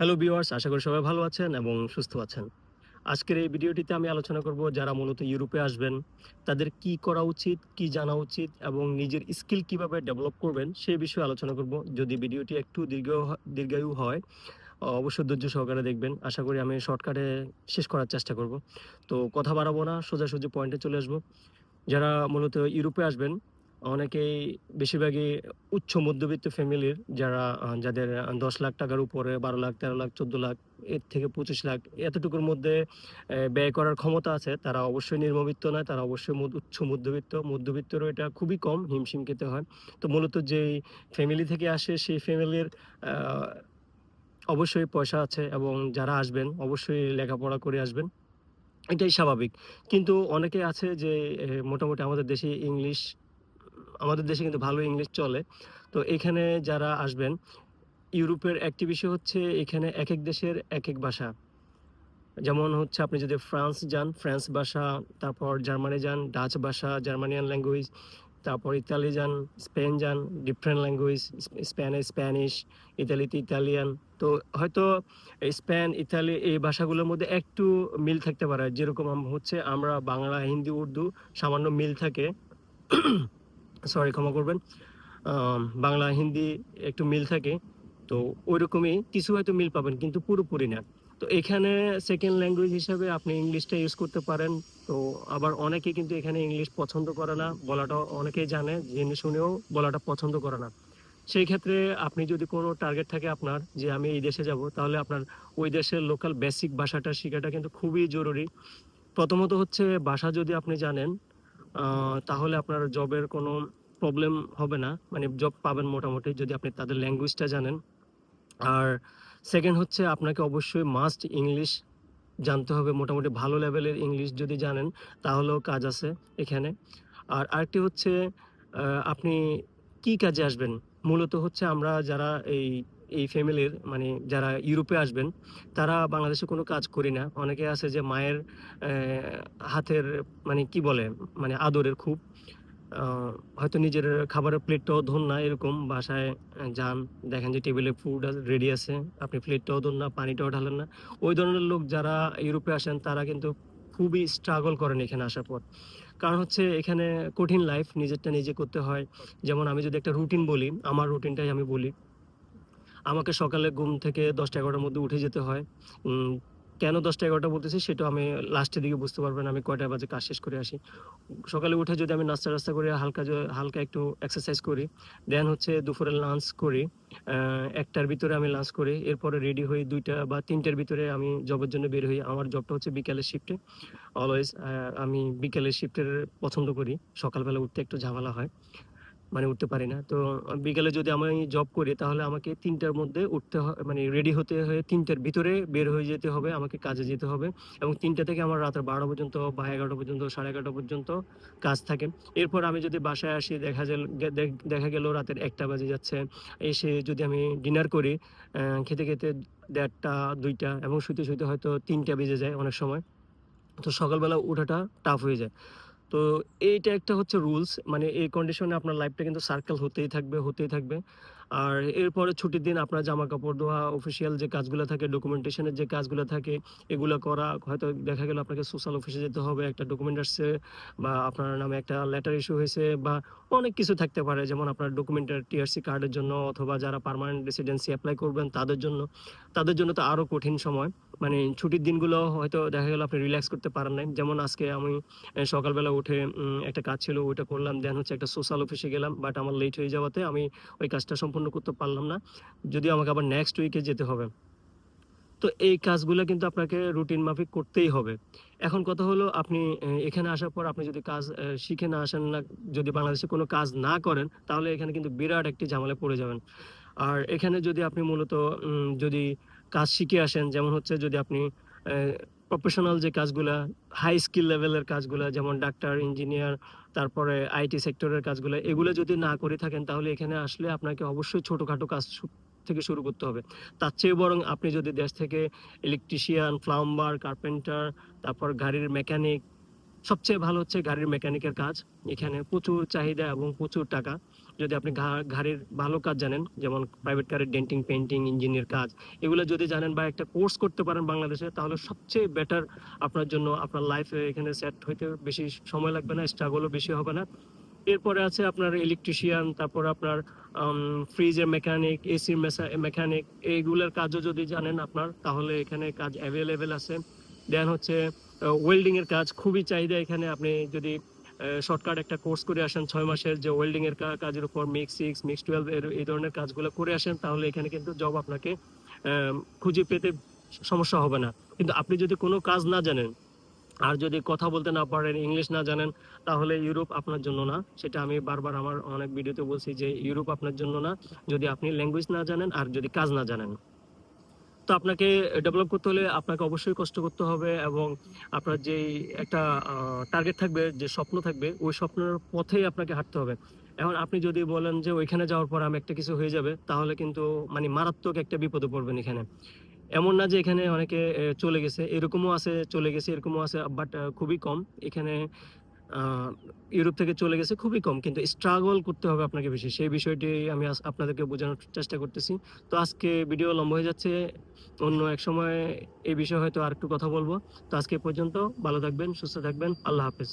Hello viewers আশা করি সবাই ভালো আছেন এবং সুস্থ আছেন। আজকের এই ভিডিওটিতে আমি আলোচনা করব যারা মূলত ইউরোপে আসবেন, তাদের কি করা উচিত, কি জানা উচিত এবং নিজের স্কিল কীভাবে ডেভেলপ করবেন সেই বিষয়ে আলোচনা করব। যদি ভিডিওটি একটু দীর্ঘ দীর্ঘায়ু হয় অবশ্যই ধৈর্য সহকারে দেখবেন। আশা করি আমি শর্টকাটে শেষ করার চেষ্টা করব। তো কথা বাড়াবো না, সোজাসুজি পয়েন্টে চলে আসব। যারা মূলত ইউরোপে আসবেন অনেকেই বেশিরভাগই উচ্চ মধ্যবিত্ত ফ্যামিলির যারা যাদের দশ লাখ টাকার উপরে, বারো লাখ, তেরো লাখ, চোদ্দ লাখ, এর থেকে পঁচিশ লাখ এতটুকুর মধ্যে ব্যয় করার ক্ষমতা আছে, তারা অবশ্যই নির্মবিত্ত নয়, তারা অবশ্যই উচ্চ মধ্যবিত্ত। মধ্যবিত্তরও এটা খুবই কম, হিমশিম খেতে হয়। তো মূলত যেই ফ্যামিলি থেকে আসে, সেই ফ্যামিলির অবশ্যই পয়সা আছে এবং যারা আসবেন, অবশ্যই লেখাপড়া করে আসবেন। এটাই স্বাভাবিক। কিন্তু অনেকে আছে যে মোটামুটি আমাদের দেশে ইংলিশ আমাদের দেশে কিন্তু ভালো ইংলিশ চলে। তো এখানে যারা আসবেন, ইউরোপের একটি বিষয় হচ্ছে এখানে এক এক দেশের এক এক ভাষা। যেমন হচ্ছে আপনি যদি ফ্রান্স যান, ফ্রান্স ভাষা, তারপর জার্মানি যান, ডাচ ভাষা, জার্মানিয়ান ল্যাঙ্গুয়েজ, তারপর ইতালি যান, স্পেন যান, ডিফারেন্ট ল্যাঙ্গুয়েজ স্প্যানে স্প্যানিশ, ইতালিতে ইতালিয়ান। তো হয়তো স্পেন, ইতালি এই ভাষাগুলোর মধ্যে একটু মিল থাকতে পারে। যেরকম হচ্ছে আমরা বাংলা, হিন্দি, উর্দু সামান্য মিল থাকে। সরি, ক্ষমা করবেন। বাংলা, হিন্দি একটু মিল থাকে, তো ওইরকমই কিছু হয়তো মিল পাবেন, কিন্তু পুরোপুরি না। তো এখানে সেকেন্ড ল্যাঙ্গুয়েজ হিসাবে আপনি ইংলিশটা ইউজ করতে পারেন, তো আবার অনেকে কিন্তু এখানে ইংলিশ পছন্দ করে না, বলাটা অনেকেই জানে, জেনে শুনেও বলাটা পছন্দ করে না। সেই ক্ষেত্রে আপনি যদি কোনো টার্গেট থাকে আপনার, যে আমি এই দেশে যাব, তাহলে আপনার ওই দেশের লোকাল বেসিক ভাষাটা শেখাটা কিন্তু খুবই জরুরি। প্রথমত হচ্ছে ভাষা যদি আপনি জানেন তাহলে আপনার জবের কোনো প্রবলেম হবে না। মানে জব পাবেন মোটামুটি যদি আপনি তাদের ল্যাঙ্গুয়েজটা জানেন। আর সেকেন্ড হচ্ছে আপনাকে অবশ্যই মাস্ট ইংলিশ জানতে হবে। মোটামুটি ভালো লেভেলের ইংলিশ যদি জানেন, তাহলেও কাজ আছে এখানে। আর আরেকটি হচ্ছে আপনি কি কাজে আসবেন? মূলত হচ্ছে আমরা যারা এই এই ফ্যামিলির মানে যারা ইউরোপে আসবেন, তারা বাংলাদেশে কোনো কাজ করি না। অনেকে আছে যে মায়ের হাতের মানে কি বলে মানে আদরের খুব হয়তো নিজের খাবারের প্লেটটাও ধন না এরকম, বাসায় যান, দেখেন যে টেবিলে ফুড রেডি আছে, আপনি প্লেটটাও ধন না, পানিটাও ঢালেন না। ওই ধরনের লোক যারা ইউরোপে আসেন, তারা কিন্তু খুবই স্ট্রাগল করেন এখানে আসার পর। কারণ হচ্ছে এখানে কঠিন লাইফ নিজেরটা নিজে করতে হয়। যেমন আমি যদি একটা রুটিন বলি, আমার রুটিনটাই আমি বলি। আমাকে সকালে ঘুম থেকে দশটা এগারোটার মধ্যে উঠে যেতে হয়। কেন দশটা এগারোটা বলতেছি সেটা আমি লাস্টের দিকে বুঝতে পারবেন, আমি কয়টা বাজে কাজ শেষ করে আসি। সকালে উঠে যদি আমি নাস্তা টাস্তা করে হালকা হালকা একটু এক্সারসাইজ করি দেন হচ্ছে দুপুরে লাঞ্চ করি একটার ভিতরে আমি লাঞ্চ করি, এরপরে রেডি হই দুইটা বা তিনটার ভিতরে আমি জবের জন্য বের হই। আমার জবটা হচ্ছে বিকালের শিফটে অলওয়েজ আমি বিকালের শিফটের পছন্দ করি, সকালবেলা উঠতে একটু ঝামেলা হয়। মানে উঠতে পারি না। তো বিকালে যদি আমি জব করি, তাহলে আমাকে তিনটার মধ্যে উঠতে মানে রেডি হতে হয়ে তিনটার ভিতরে বের হয়ে যেতে হবে, আমাকে কাজে যেতে হবে এবং তিনটা থেকে আমার রাতের বারোটা পর্যন্ত বা এগারোটা পর্যন্ত, সাড়ে এগারোটা পর্যন্ত কাজ থাকে। এরপর আমি যদি বাসায় আসি, দেখা গেল দেখা গেল রাতের একটা বাজে যাচ্ছে। এসে যদি আমি ডিনার করি খেতে খেতে দেড়টা, দুইটা এবং শুতে শুতে হয়তো তিনটা বেজে যায় অনেক সময়। তো সকালবেলা ওঠাটা টাফ হয়ে যায়। তো এইটা একটা হচ্ছে রুলস মানে এই কন্ডিশনে আপনার লাইফটা কিন্তু সার্কেল হতেই থাকবে হতেই থাকবে। আর এরপরে ছুটির দিন আপনার জামা কাপড় ধোয়া অফিসিয়াল যে কাজগুলো থাকে ডকুমেন্টেশনের যে কাজগুলো থাকে, এগুলো করা। হয়তো দেখা গেল আপনাকে সোশ্যাল অফিসে যেতে হবে, একটা ডকুমেন্ট আসছে বা আপনার নামে একটা লেটার ইস্যু হয়েছে বা অনেক কিছু থাকতে পারে। যেমন আপনার ডকুমেন্টের টিআরসি কার্ডের জন্য অথবা যারা পার্মানেন্ট রেসিডেন্সি অ্যাপ্লাই করবেন তাদের জন্য। তাদের জন্য তো আরও কঠিন সময়। মানে ছুটির দিনগুলো হয়তো দেখা গেল আপনি রিল্যাক্স করতে পারেন নাই। যেমন আজকে আমি সকালবেলা উঠে একটা কাজ ছিল, ওইটা করলাম। দেন হচ্ছে একটা সোশ্যাল অফিসে গেলাম বাট আমার লেট হয়ে যাওয়াতে আমি ওই কাজটা সম্পূর্ণ করতে পারলাম না। যদিও আমাকে আবার নেক্সট উইকে যেতে হবে। তো এই কাজগুলো কিন্তু আপনাকে রুটিন মাফিক করতেই হবে। এখন কথা হলো আপনি এখানে আসার পর আপনি যদি কাজ শিখে না আসেন না, যদি বাংলাদেশে কোনো কাজ না করেন, তাহলে এখানে কিন্তু বিরাট একটি ঝামেলায় পড়ে যাবেন। আর এখানে যদি আপনি মূলত যদি কাজ শিখে আসেন, যেমন হচ্ছে যদি আপনি প্রফেশনাল যে কাজগুলো হাই স্কিল লেভেলের কাজগুলো, যেমন ডাক্তার ইঞ্জিনিয়ার তারপরে আইটি সেক্টরের কাজগুলো, এগুলো যদি না করে থাকেন, তাহলে এখানে আসলে আপনাকে অবশ্যই ছোটোখাটো কাজ থেকে শুরু করতে হবে। তার চেয়ে বরং আপনি যদি দেশ থেকে ইলেকট্রিশিয়ান প্লাম্বার কার্পেন্টার তারপর গাড়ির মেকানিক সবচেয়ে ভালো হচ্ছে গাড়ির মেকানিকের কাজ। এখানে প্রচুর চাহিদা এবং প্রচুর টাকা। যদি আপনি ঘা- গাড়ির ভালো কাজ জানেন, যেমন প্রাইভেট কারের ডেন্টিং পেন্টিং ইঞ্জিনিয়ার কাজ, এগুলো যদি জানেন বা একটা কোর্স করতে পারেন বাংলাদেশে, তাহলে সবচেয়ে বেটার আপনার জন্য আপনার লাইফে এখানে সেট হইতে বেশি সময় লাগবে না স্ট্রাগলও বেশি হবে না। এরপরে আছে আপনার ইলেকট্রিশিয়ান তারপর আপনার ফ্রিজের মেকানিক এসির মেকানিক এইগুলোর কাজও যদি জানেন আপনার, তাহলে এখানে কাজ অ্যাভেলেবেল আছে। দেন হচ্ছে ওয়েল্ডিংয়ের কাজ, খুবই চাহিদা এখানে। আপনি যদি শর্টকাট একটা কোর্স করে আসেন, ছয় মাসের যে ওয়েল্ডিং এর কাজের উপর মিক্স সিক্স মিক্স টুয়েলভ এর, এই ধরনের কাজগুলো করে আসেন, তাহলে এখানে কিন্তু জব আপনাকে খুঁজে পেতে সমস্যা হবে না। কিন্তু আপনি যদি কোনো কাজ না জানেন, আর যদি কথা বলতে না পারেন ইংলিশ না জানেন, তাহলে ইউরোপ আপনার জন্য না। সেটা আমি বারবার আমার অনেক ভিডিওতে বলছি যে ইউরোপ আপনার জন্য না। যদি আপনি ল্যাঙ্গুয়েজ না জানেন, আর যদি কাজ না জানেন। তো আপনাকে ডেভেলপ করতে হলে আপনাকে অবশ্যই কষ্ট করতে হবে এবং আপনার যে একটা টার্গেট থাকবে, যে স্বপ্ন থাকবে, ওই স্বপ্নের পথেই আপনাকে হাঁটতে হবে। এখন আপনি যদি বলেন যে ওইখানে যাওয়ার পর আমি একটা কিছু হয়ে যাবে, তাহলে কিন্তু মানে মারাত্মক একটা বিপদে পড়বেন এখানে। এমন না যে এখানে অনেকে চলে গেছে, এরকমও আছে, চলে গেছে, এরকমও আছে বাট খুবই কম। এখানে ইউরোপ থেকে চলে গেছে খুবই কম, কিন্তু স্ট্রাগল করতে হবে আপনাকে বেশি। সেই বিষয়টি আমি আপনাদেরকে বোঝানোর চেষ্টা করতেছি। তো আজকে ভিডিও লম্বা হয়ে যাচ্ছে। অন্য এক সময় এই বিষয়ে হয়তো আর একটু কথা বলব। তো আজকে পর্যন্ত ভালো থাকবেন, সুস্থ থাকবেন। আল্লাহ হাফেজ।